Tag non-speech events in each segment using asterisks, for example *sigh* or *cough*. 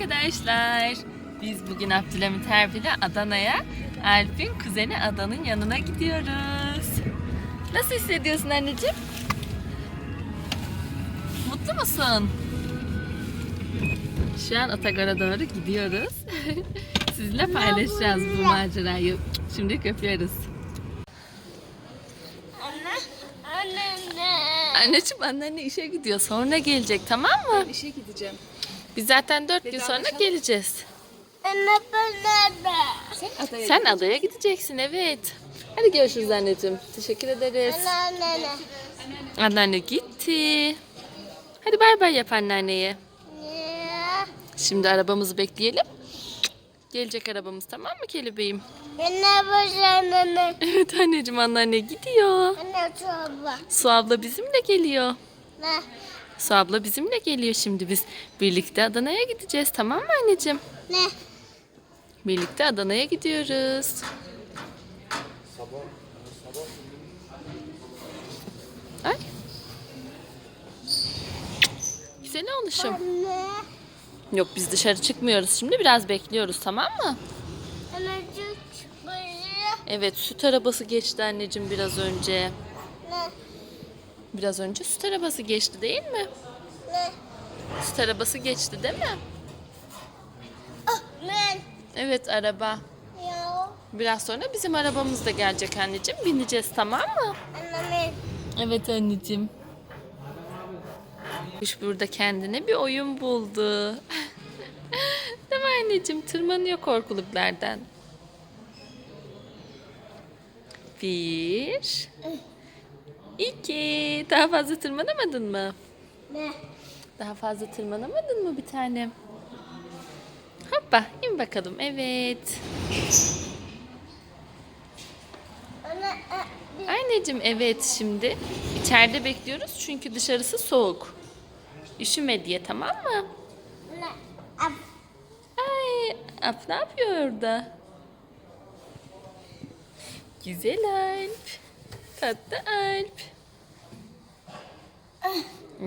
arkadaşlar. Biz bugün Abdülhamit Erbil'e Adana'ya Alp'in kuzeni Adan'ın yanına gidiyoruz. Nasıl hissediyorsun anneciğim? Mutlu musun? Şu an Atagar'a doğru gidiyoruz. *laughs* Sizinle paylaşacağız bu macerayı. Şimdi öpüyoruz. Anne, anne, anne. Anneciğim anneanne işe gidiyor. Sonra gelecek tamam mı? İşe gideceğim. Biz zaten dört gün sonra geleceğiz. Anne ben nerede? Sen adaya Sen adaya gideceksin evet. Hadi görüşürüz anneciğim. Teşekkür ederiz. Anne, anne, anne. Anneanne gitti. Hadi bay bay yap anneanneye. Ya. Şimdi arabamızı bekleyelim. Gelecek arabamız tamam mı kelebeğim? Anne başım anne. Evet anneciğim anneanne gidiyor. Anne çorba. Su abla bizimle geliyor. Ne? Su abla bizimle geliyor şimdi biz. Birlikte Adana'ya gideceğiz tamam mı anneciğim? Ne? Birlikte Adana'ya gidiyoruz. Ay. Güzel olmuşum. Anne. Yok biz dışarı çıkmıyoruz şimdi biraz bekliyoruz tamam mı? Anne çık buraya. Evet süt arabası geçti anneciğim biraz önce. Ne? Biraz önce süt arabası geçti değil mi? Ne? Süt arabası geçti değil mi? Ah, ben. Evet araba. Ya. Biraz sonra bizim arabamız da gelecek anneciğim. Bineceğiz tamam mı? Anne. Evet anneciğim. Kuş burada kendine bir oyun buldu. *laughs* Değil mi anneciğim? Tırmanıyor korkuluklardan. Bir. İki. Daha fazla tırmanamadın mı? Ne? Daha fazla tırmanamadın mı bir tanem? Hoppa in bakalım. Evet. Anneciğim evet şimdi içeride bekliyoruz çünkü dışarısı soğuk. Üşüme diye tamam mı? Ay Alp ne yapıyor orada? Güzel Alp. Tatlı Alp.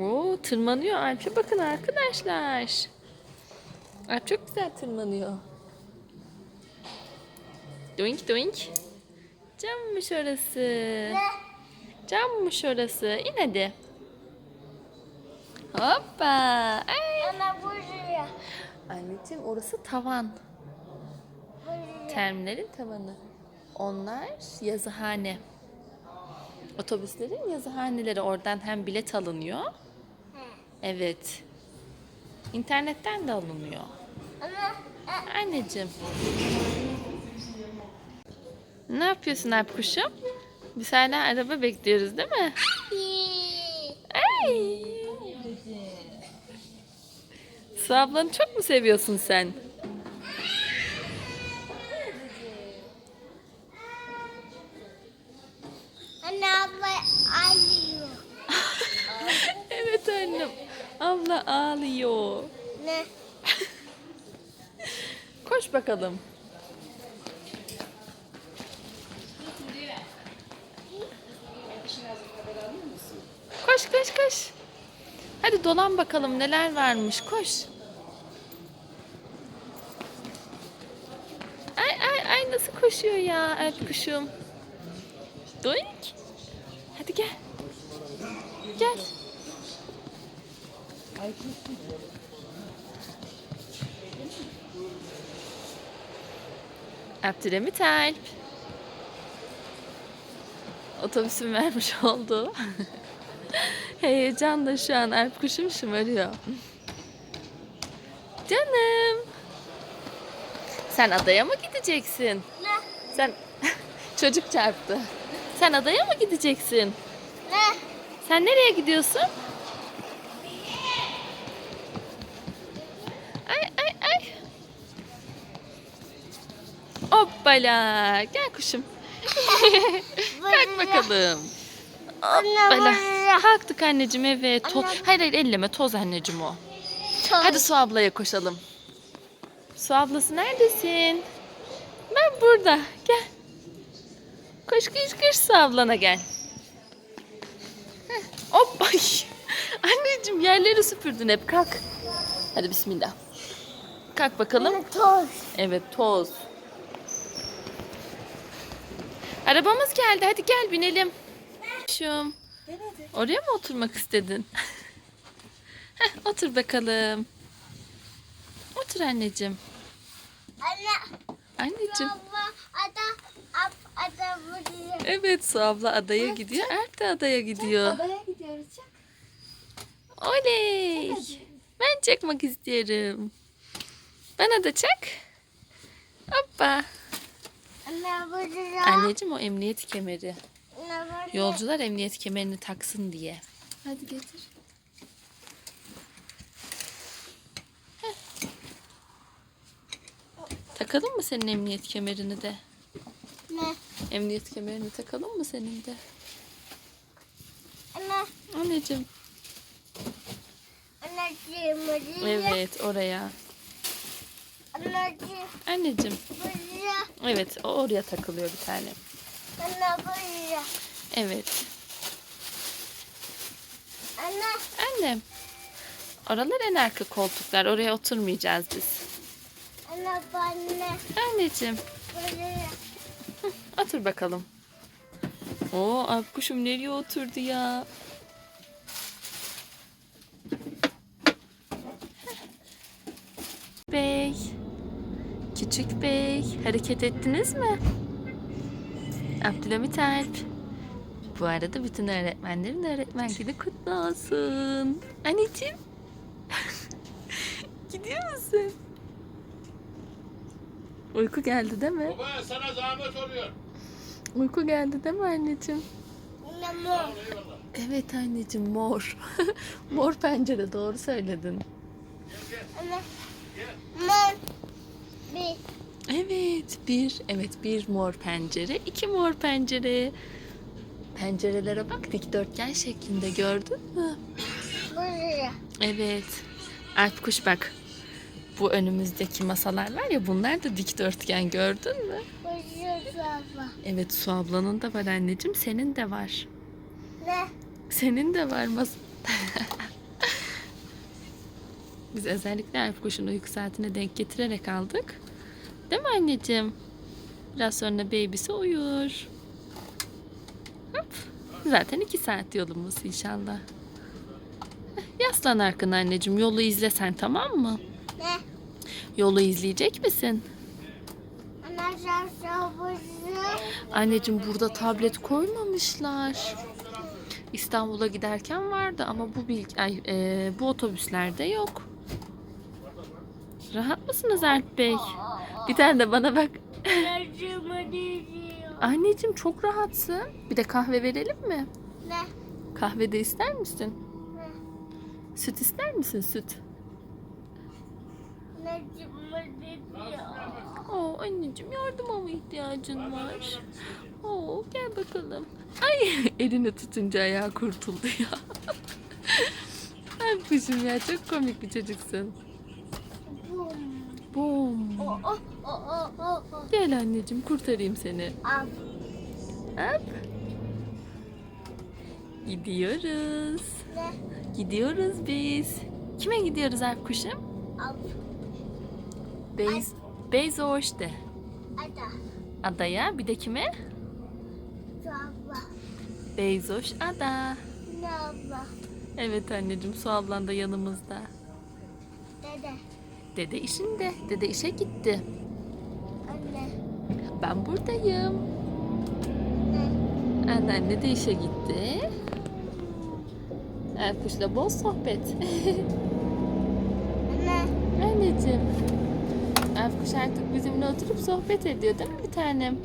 Oo tırmanıyor Alp'e bakın arkadaşlar. Alp çok güzel tırmanıyor. Doink doink. Cammış orası. Cammış orası. İn hadi. Hoppa. Ay. Anne buraya. Anneciğim orası tavan. Buraya. Terminalin tavanı. Onlar yazıhane. Otobüslerin yazıhaneleri oradan hem bilet alınıyor. Evet. İnternetten de alınıyor. Anne. a- Anneciğim. Ne yapıyorsun Alp kuşum? Biz hala araba bekliyoruz değil mi? Ay. Su ablanı çok mu seviyorsun sen? Anne abla ağlıyor. evet annem. Abla ağlıyor. Ne? *laughs* Koş bakalım. Koş koş koş. Hadi dolan bakalım neler varmış koş. Ay ay ay nasıl koşuyor ya Alp kuşum. Doink. Hadi gel. Gel. Abdülhamit Alp. Otobüsün vermiş olduğu *laughs* heyecanla şu an Alp kuşum şımarıyor. Canım. Sen adaya mı gideceksin? Ne? Sen *laughs* çocuk çarptı. Sen adaya mı gideceksin? Ne? Sen nereye gidiyorsun? Hoppala. Gel kuşum. *laughs* Kalk bakalım. Hoppala. Kalktık anneciğim evet. To- hayır hayır elleme toz anneciğim o. Hadi Su ablaya koşalım. Su ablası neredesin? Ben burada. Gel. Koş koş koş Su ablana gel. Hop. *laughs* Anneciğim yerleri süpürdün hep kalk. Hadi bismillah. Kalk bakalım. Toz. Evet toz. Arabamız geldi. Hadi gel binelim. Şum. Oraya mı oturmak istedin? *laughs* Heh, otur bakalım. Otur anneciğim. Anne. Anneciğim. Baba ada ab ada buraya. Evet Su abla adaya gidiyor. Erk de adaya gidiyor. Adaya gidiyoruz çak. Oley. Ben çakmak istiyorum. Bana da çak. Hoppa. Anneciğim o emniyet kemeri. Yolcular emniyet kemerini taksın diye. Hadi getir. Takalım mı senin emniyet kemerini de? Ne? Emniyet kemerini takalım mı senin de? Anne. Anneciğim. Anneciğim buraya. Evet oraya. Anneciğim Anneciğim. buraya. Evet o oraya takılıyor bir tane. Anne buraya. Evet. Anne. Annem. Oralar en arka koltuklar. Oraya oturmayacağız biz. Anne anne. Anneciğim. Buraya. Otur bakalım. Oo kuşum nereye oturdu ya? Bey. Küçük bey. Hareket ettiniz mi? Abdülhamit Alp. Bu arada bütün öğretmenlerin öğretmen günü kutlu olsun. Anneciğim. *laughs* Gidiyor musun? Uyku geldi değil mi? Baba sana zahmet oluyor. Uyku geldi değil mi anneciğim? Anne mor. Evet anneciğim mor. *laughs* mor pencere doğru söyledin. Anne. Mor. Bir. Evet bir evet bir mor pencere iki mor pencere. Pencerelere bak dikdörtgen şeklinde gördün mü? Buraya. Evet. Alp kuş bak. Bu önümüzdeki masalar var ya bunlar da dikdörtgen gördün mü? Buraya. Evet Su ablanın da var anneciğim senin de var. Ne? Senin de var mas. *laughs* Biz özellikle Alp kuşun uyku saatine denk getirerek aldık. Değil mi anneciğim? Biraz sonra babysi uyur. Hop. Zaten iki saat yolumuz inşallah. Yaslan arkana anneciğim. Yolu izle sen tamam mı? Ne? Yolu izleyecek misin? Anneciğim burada tablet koymamışlar. İstanbul'a giderken vardı ama bu bilgi, ay, e, bu otobüslerde yok. Rahat mısınız Alp Bey? Bir tane de bana bak. Anneciğim çok rahatsın. Bir de kahve verelim mi? Ne? Kahve de ister misin? Ne? Süt ister misin süt? Oo anneciğim yardıma mı ihtiyacın var? Oo gel bakalım. Ay *laughs* elini tutunca ayağı kurtuldu ya. *laughs* Ay kuşum ya çok komik bir çocuksun. Bom. Oh oh oh oh oh. oh. Gel anneciğim kurtarayım seni. Al. Hop. Gidiyoruz. Ne? Gidiyoruz biz. Kime gidiyoruz Alp kuşum? Al. Beyz, Beyzoş'te. Ada. Adaya bir de kime? Baba. Beyzoş Ada. Ne abla? Evet anneciğim Su ablan da yanımızda. Dede. Dede işinde. Dede işe gitti. Anne. Ben buradayım. Ne? Anneanne de işe gitti. Erkuş'la bol sohbet. Anne. Anneciğim. Erkuş artık bizimle oturup sohbet ediyor değil mi bir tanem?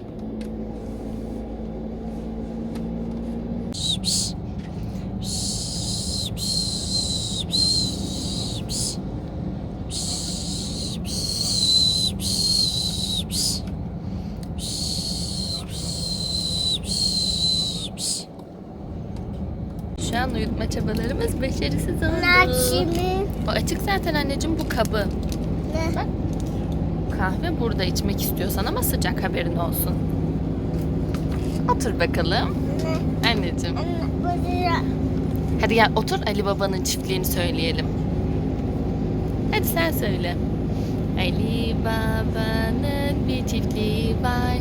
Çabalarımız başarısız oldu. Naçimi. Bu açık zaten anneciğim bu kabı. Ne? Bak. Kahve burada içmek istiyorsan ama sıcak haberin olsun. Otur bakalım. Ne? Anneciğim. Anne. Hadi gel otur Ali Baba'nın çiftliğini söyleyelim. Hadi sen söyle. Ali Baba'nın bir çiftliği var.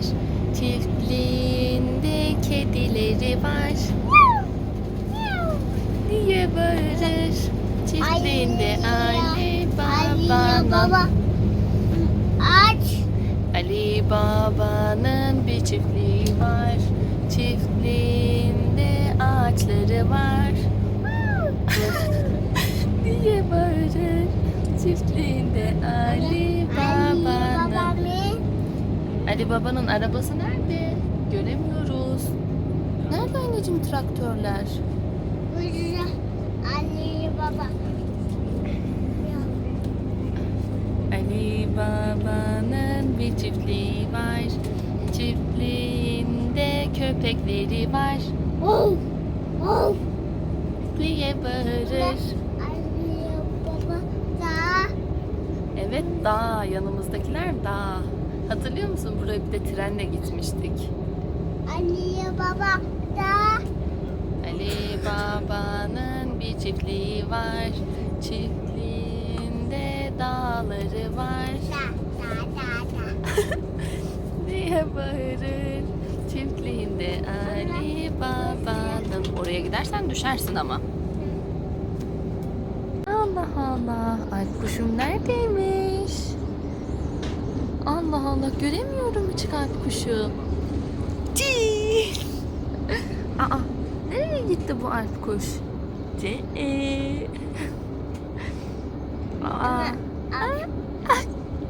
Çiftliğinde kedileri var. Diye bağırır. Çiftliğinde Ali Ali Baba'nın baba. Aç. Ali Baba'nın bir çiftliği var. Çiftliğinde ağaçları var. *laughs* diye bağırır. Çiftliğinde Ali Baba'nın. Ali Baba'nın arabası nerede? Göremiyoruz. Nerede anneciğim traktörler? Ali baba. Ali Baba'nın bir çiftliği var. Çiftliğinde köpekleri var. Oh. Oh. diye bağırır. Ali baba. Da. Evet dağ, yanımızdakiler dağ. Hatırlıyor musun? Buraya bir de trenle gitmiştik. Ali baba. Da. Ali Baba'nın çiftliği var. Çiftliğinde dağları var. Da. Da. Da. Da. *laughs* diye bağırır. Çiftliğinde Ali Baba'nın. Oraya gidersen düşersin ama. Allah Allah. Alp kuşum neredeymiş? Allah Allah göremiyorum hiç alp kuşu. *laughs* Aa nereye gitti bu alp kuş? Cii. *laughs* Aa. Aa.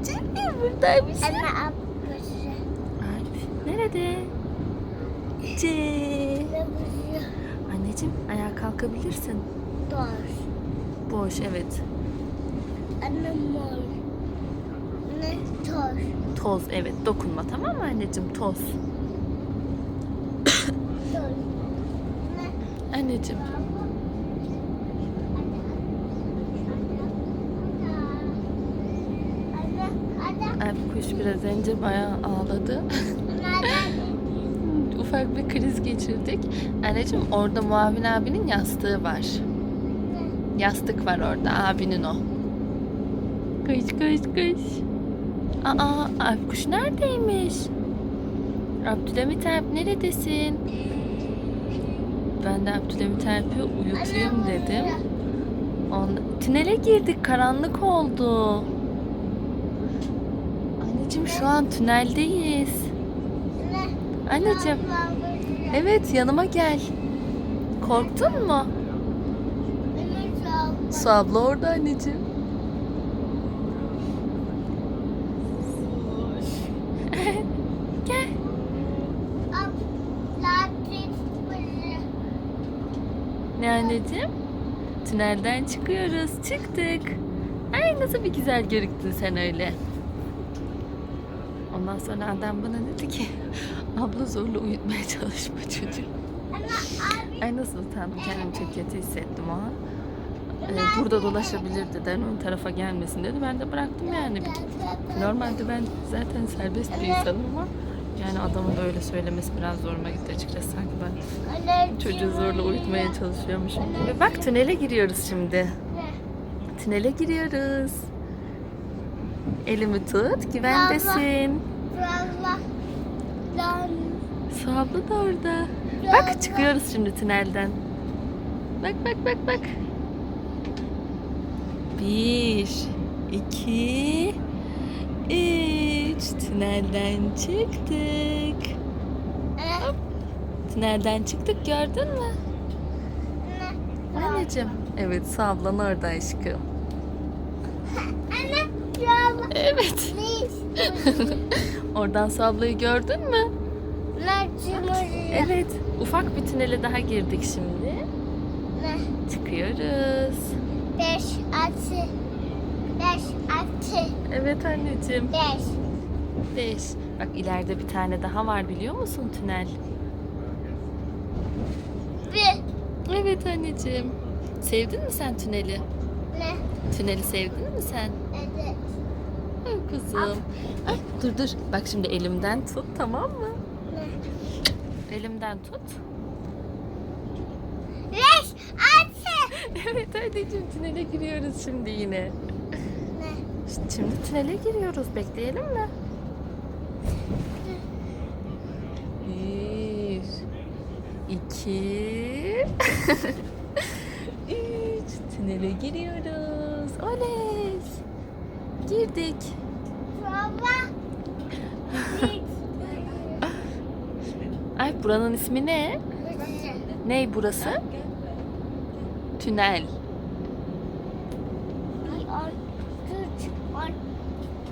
Cii buradaymış. Anne nerede? C. Anneciğim ayağa kalkabilirsin. Doğru. Boş evet. Anne mor. Ne toz. Toz evet dokunma tamam mı anneciğim toz. Toz. Ne? Anneciğim Anne. Anne. Alp kuş biraz önce bayağı ağladı. *laughs* Ufak bir kriz geçirdik. Anneciğim orada Muavin abinin yastığı var. Yastık var orada abinin o. Koş koş koş. Aa Alp kuş neredeymiş? Abdülhamit Alp neredesin? Ben de Abdülhamit Alp'i uyutayım dedim. Onda, tünele girdik karanlık oldu. Anneciğim şu an tüneldeyiz. Anne. Anneciğim evet yanıma gel. Korktun mu? Su abla orada anneciğim. *laughs* gel. Ne anneciğim? Tünelden çıkıyoruz. Çıktık. Ay nasıl bir güzel görüktün sen öyle. Ondan sonra adam bana dedi ki abla zorla uyutmaya çalışma çocuğu. Ay nasıl utandım kendimi çok kötü hissettim o an. Ee, burada dolaşabilir dedi. Yani ön tarafa gelmesin dedi. Ben de bıraktım yani. Normalde ben zaten serbest bir insanım ama yani adamın böyle söylemesi biraz zoruma gitti açıkçası. Sanki ben çocuğu zorla uyutmaya çalışıyormuşum gibi. Bak tünele giriyoruz şimdi. Tünele giriyoruz. Elimi tut, güvendesin. Su abla da orada. Bak çıkıyoruz şimdi tünelden. Bak bak bak bak. Bir, iki, üç. Tünelden çıktık. Tünelden çıktık gördün mü? Anneciğim. Evet su ablan orada aşkım. *laughs* Evet. *laughs* Oradan su ablayı gördün mü? Evet. Ufak bir tünele daha girdik şimdi. Çıkıyoruz. Beş, altı. Beş, altı. Evet anneciğim. Beş. Beş. Bak ileride bir tane daha var biliyor musun tünel? Bir. Evet anneciğim. Sevdin mi sen tüneli? Ne? Tüneli sevdin mi sen? Evet. Ay kızım. Ay, dur dur. Bak şimdi elimden tut tamam mı? Ne? Elimden tut. Beş, altı. evet anneciğim tünele giriyoruz şimdi yine. Ne? Şimdi tünele giriyoruz. Bekleyelim mi? Bir, iki, *laughs* üç. Tünele giriyoruz. Oley! Girdik. Baba. Ay buranın ismi ne? Ney burası? Tünel.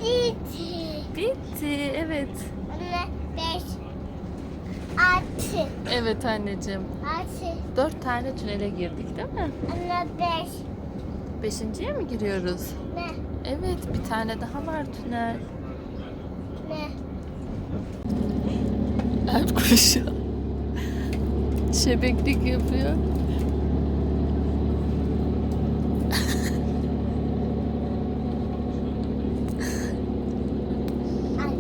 İki. Bitti. Evet. Anne beş, altı, Evet anneciğim. altı. Dört tane tünele girdik değil mi? Anne beş, Beşinciye mi giriyoruz? ne, Evet bir tane daha var tünel. ne? Kuşu. Şebeklik yapıyor. Ay.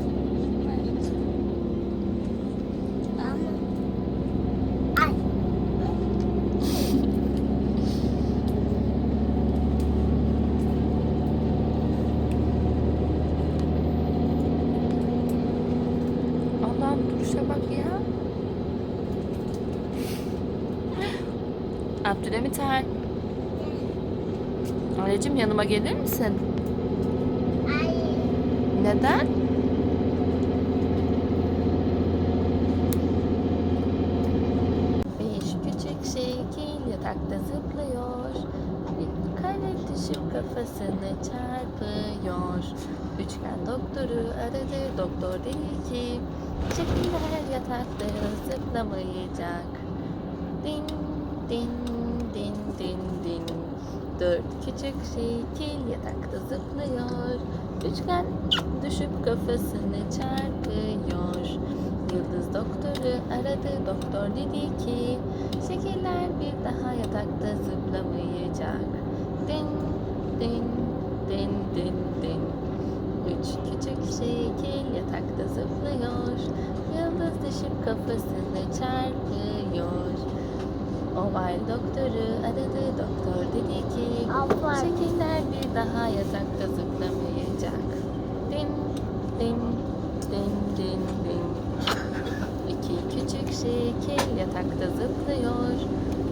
Ama. Ay. Allah'ım duruşa bak ya. Abdülhamit Er. Anneciğim yanıma gelir misin? Ay. Neden? Beş küçük şekil yatakta zıplıyor. Bir kare düşüp kafasını çarpıyor. Üçgen doktoru aradı. Doktor dedi ki şekiller yatakta zıplamayacak. Din din din din din. Dört küçük şekil yatakta zıplıyor. Üçgen düşüp kafasını çarpıyor. Yıldız doktoru aradı. Doktor dedi ki şekiller bir daha yatakta zıplamayacak. Din din din din din. Üç küçük şekil yatakta zıplıyor. Yıldız düşüp kafasını çarpıyor. Oval doktoru aradı. Doktor dedi ki şekiller bir daha yatakta zıplamayacak. Din din din din din. İki küçük şekil yatakta zıplıyor.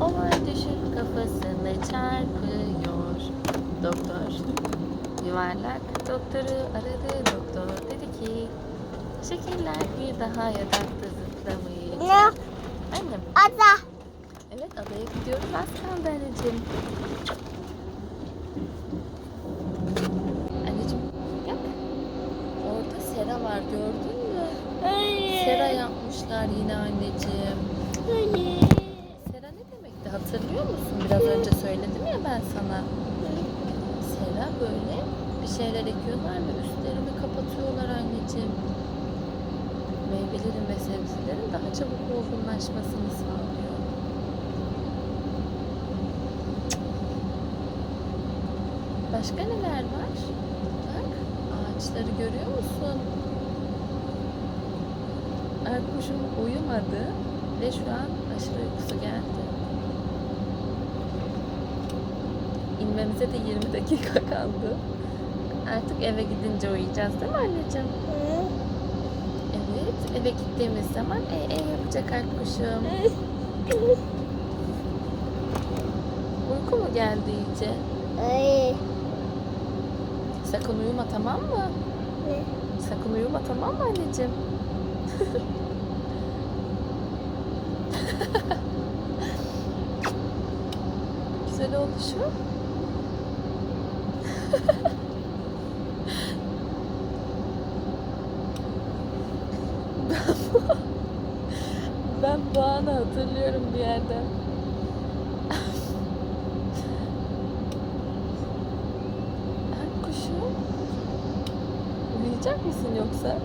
Oval düşüp kafasını çarpıyor. Doktor yuvarlak doktoru aradı. Doktor dedi ki şekiller bir daha yatakta zıplamayacak. Ne? Annem Ada. Evet adaya gidiyoruz. Kaldı anneciğim. Anneciğim bak. Orada sera var gördün mü? Hayır. Sera yapmışlar yine anneciğim. Hayır. Sera ne demekti hatırlıyor musun? Biraz önce söyledim ya ben sana. Sera böyle bir şeyler ekiyorlar ve üstlerini kapatıyorlar anneciğim. Meyvelerin ve sebzelerin daha çabuk olgunlaşmasını sağlıyor. Başka neler var? Bak ağaçları görüyor musun? Erkuş'um uyumadı ve şu an aşırı uykusu geldi. İnmemize de 20 dakika kaldı. Artık eve gidince uyuyacağız değil mi anneciğim? Evet, eve gittiğimiz zaman e, e yapacak Erkuş'um. Uyku mu geldi iyice? Ay. Sakın uyuma tamam mı? Ne? Sakın uyuma tamam mı anneciğim? *laughs* Güzel oldu şu. *laughs* ben bu anı hatırlıyorum bir yerden. Kuşum. Uyuyacak mısın yoksa?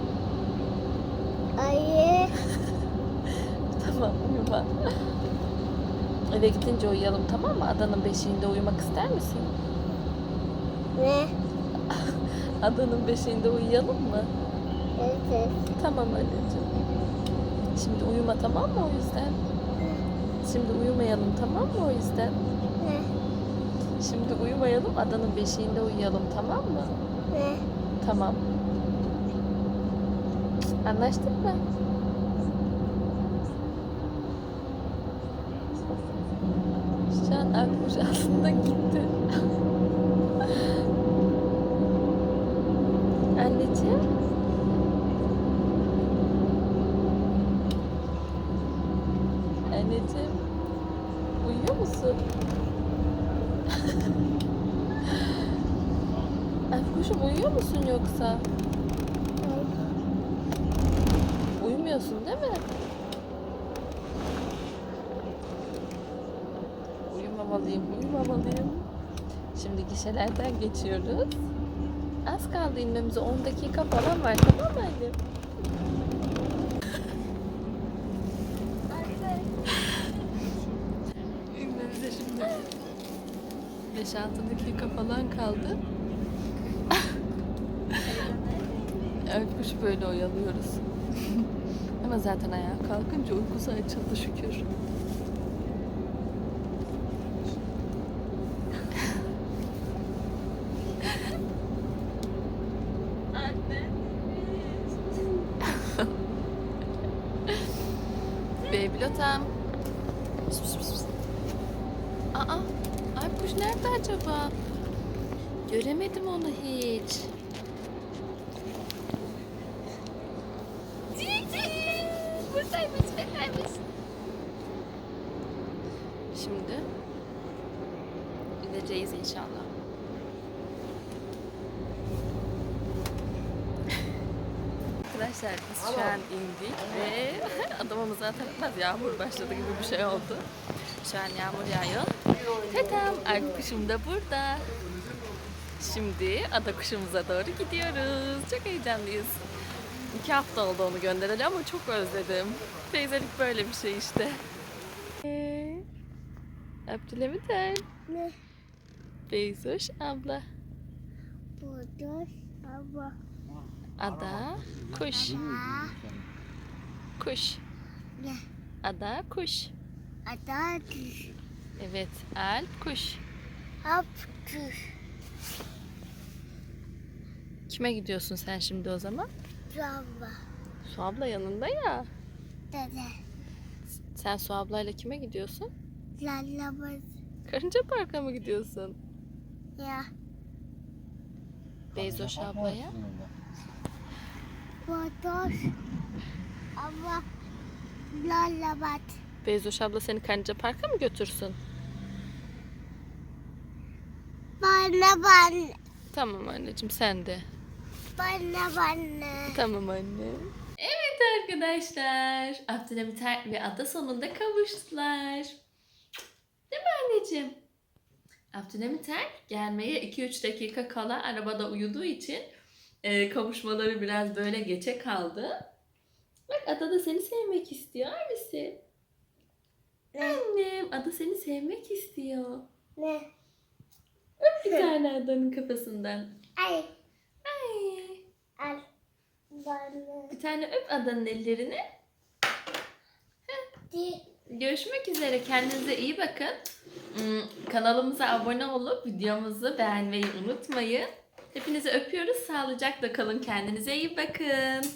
Ay. *laughs* Tamam uyuma. Eve gidince uyuyalım tamam mı? Adanın beşiğinde uyumak ister misin? Ne? *laughs* Adanın beşiğinde uyuyalım mı? Evet. Tamam anneciğim. Şimdi uyuma tamam mı o yüzden? Şimdi uyumayalım tamam mı o yüzden? Ne? Şimdi uyumayalım adanın beşiğinde uyuyalım tamam mı? Ne? Tamam. Anlaştık mı? Şu an akmış aslında gitti. *laughs* Anneciğim. Anneciğim. Uyuyor musun? *laughs* Akuşum uyuyor musun yoksa? Uyumuyorsun değil mi? Uyumamalıyım, uyumamalıyım. Şimdi gişelerden geçiyoruz. Az kaldı inmemize 10 dakika falan var tamam mı annem? İnmemize şimdi 5-6 dakika falan kaldı. *laughs* Kuş böyle oyalıyoruz. *laughs* Ama zaten ayağa kalkınca uykusu açıldı şükür. Bebilotam. Pıs pıs pıs pıs. Aa, ay kuş nerede acaba? Göremedim onu hiç. Cici! Buradaymış, buradaymış. Şimdi gideceğiz inşallah. Arkadaşlar biz şu an indik ve *laughs* adamımız zaten yağmur başladı gibi bir şey oldu. Şu an yağmur yağıyor. Tadam, arka kuşum da burada. Şimdi ada kuşumuza doğru gidiyoruz. Çok heyecanlıyız. İki hafta oldu onu göndereli ama çok özledim. Teyzelik böyle bir şey işte. Ee, Abdülhamit Er, Ne? Beyzoş abla, Burada hava. ada, kuş, kuş, ne? ada, kuş. Ada Evet, Alp, kuş. yaptı. Kime gidiyorsun sen şimdi o zaman? Hava. Su abla yanında ya. Dede. Sen Su ablayla kime gidiyorsun? Lalabız. Karınca Park'a mı gidiyorsun? Ya. Beyzoş ablaya. Burada hava. Lalabat. Beyzoş abla seni Karınca Park'a mı götürsün? Bana bana. Tamam anneciğim sen de. Bana bana. Tamam anne. Evet arkadaşlar. Abdülhamit Er ve Ada sonunda kavuştular. Değil mi anneciğim? Abdülhamit Er gelmeye 2-3 dakika kala arabada uyuduğu için e, kavuşmaları biraz böyle geçe kaldı. Bak Ada da seni sevmek istiyor misin? Annem Ada seni sevmek istiyor. Ne? Öp bir tane Ada'nın kafasından. Ay. Al. Bana. Bir tane öp Ada'nın ellerini. Görüşmek üzere. Kendinize iyi bakın. Hmm, Kanalımıza abone olup videomuzu beğenmeyi unutmayın. Hepinizi öpüyoruz. Sağlıcakla kalın. Kendinize iyi bakın.